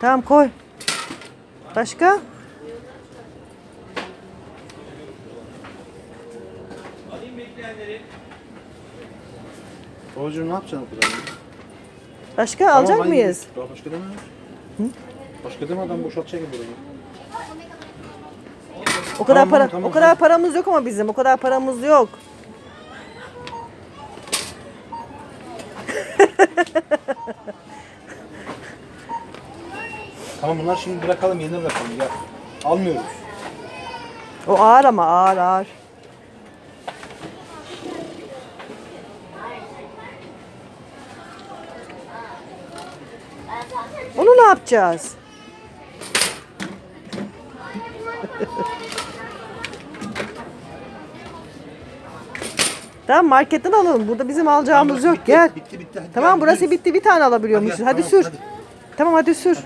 Tamam koy. Başka? Babacığım ne yapacaksın o kadar? Başka alacak ben mıyız? Daha başka deme. Başka deme adam boşaltacak burayı. O kadar Tamam, para tamam, o kadar tamam. paramız yok ama bizim. O kadar paramız yok. Tamam bunlar şimdi bırakalım yerine bırakalım ya. Almıyoruz. O ağır ama ağır ağır. Onu ne yapacağız? tamam marketten alalım. Burada bizim alacağımız Tamam, yok. bitti, Gel. Bitti bitti. Hadi Tamam gel, burası gidiyoruz. bitti. Bir tane alabiliyormuşuz. Hadi, Hadi, sür. tamam, Tamam hadi sür.